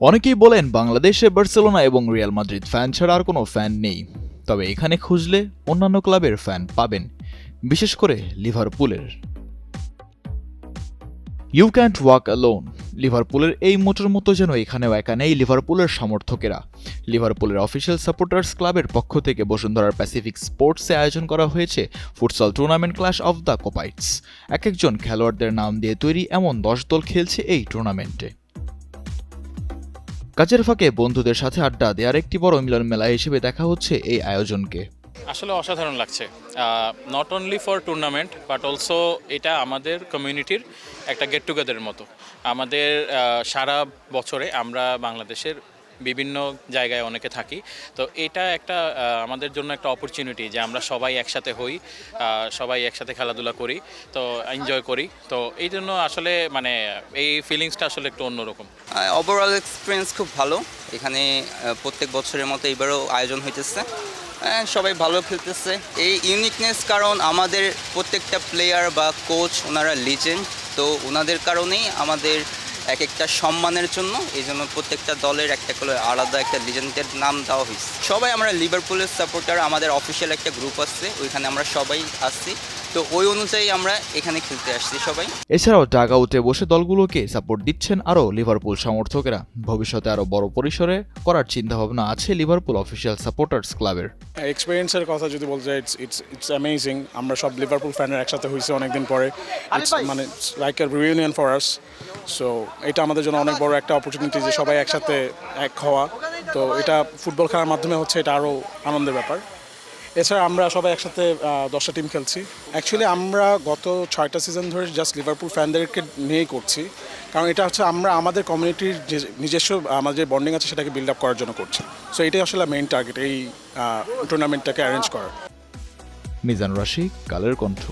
অনেকেই বলেন বাংলাদেশে বার্সেলোনা এবং রিয়াল মাদ্রিদ ফ্যান ছাড়া আর কোনো ফ্যান নেই। তবে এখানে খুঁজলে অন্যান্য ক্লাবের ফ্যান পাবেন, বিশেষ করে লিভারপুলের। ইউ ক্যান্ট ওয়াক অ্যালোন লিভারপুলের এই মোটর মতো যেন এখানেও একা নেই লিভারপুলের সমর্থকেরা। লিভারপুলের অফিসিয়াল সাপোর্টার্স ক্লাবের পক্ষ থেকে বসুন্ধরার প্যাসিফিক স্পোর্টসে আয়োজন করা হয়েছে futsal tournament clash of the Kopites এক একজন খেলোয়াড়দের নাম দিয়ে তৈরি এমন দশ দল খেলছে এই টুর্নামেন্টে কাজের ফাঁকে বন্ধুদের সাথে আড্ডা দেওয়ার একটি বড় মিলন মেলা হিসেবে দেখা হচ্ছে এই আয়োজনকে। আসলে অসাধারণ লাগছে। Not only for tournament but also এটা আমাদের কমিউনিটির একটা গেট টুগেদারের মতো। আমাদের সারা বছরে আমরা বাংলাদেশের বিভিন্ন জায়গায় অনেকে থাকি। তো এটা একটা আমাদের জন্য একটা অপরচুনিটি যে আমরা সবাই একসাথে হই সবাই একসাথে খেলাধুলা করি, তো এনজয় করি। তো এই জন্য আসলে মানে এই ফিলিংসটা আসলে একটু অন্যরকম। ওভারঅল এক্সপিরিয়েন্স খুব ভালো। এখানে প্রত্যেক বছরের মতো এবারও আয়োজন হইতেছে। সবাই ভালো খেলতেছে। এই ইউনিকনেস কারণ আমাদের প্রত্যেকটা প্লেয়ার বা কোচ ওনারা লিজেন্ড তো ওনাদের কারণেই আমাদের এক একটা সম্মানের জন্য, এই জন্য প্রত্যেকটা দলের একটা করে আলাদা একটা লিজেন্ডের নাম দেওয়া হয়েছে। সবাই আমরা লিভারপুলের সাপোর্টার আমাদের অফিসিয়াল একটা গ্রুপ আছে, ওইখানে আমরা সবাই আসছি তো ওই অনুযায়ী আমরা এখানে খেলতে আসছি সবাই। এছাড়াও ডাগ আউটে বসে দলগুলোকে সাপোর্ট দিচ্ছেন আরও লিভারপুল সমর্থকেরা। ভবিষ্যতে আরও বড় পরিসরে করার চিন্তাভাবনা আছে লিভারপুল অফিসিয়াল সাপোর্টার্স ক্লাবের এক্সপিরিয়েন্সের কথা যদি বলতে চাই ইটস ইটস ইটস অ্যামেজিং আমরা সব লিভারপুল ফ্যানের একসাথে হয়েছে অনেকদিন পরে। মানে like a reunion for us so এটা আমাদের জন্য অনেক বড় একটা অপরচুনিটি যে সবাই একসাথে এক হওয়া। তো এটা ফুটবল খেলার মাধ্যমে হচ্ছে এটা আরও আনন্দের ব্যাপার। এছাড়া আমরা সবাই একসাথে দশটা টিম খেলছি। অ্যাকচুয়ালি আমরা গত ছয়টা সিজন ধরে জাস্ট লিভারপুল ফ্যানদেরকে নিয়েই করছি। কারণ এটা হচ্ছে আমরা আমাদের কমিউনিটির যে নিজস্ব, আমাদের যে বন্ডিং আছে সেটাকে বিল্ড আপ করার জন্য করছি। সো এটাই আসলে মেইন টার্গেট এই টুর্নামেন্টটাকে অ্যারেঞ্জ করার মিজান রাশি, কালের কণ্ঠ।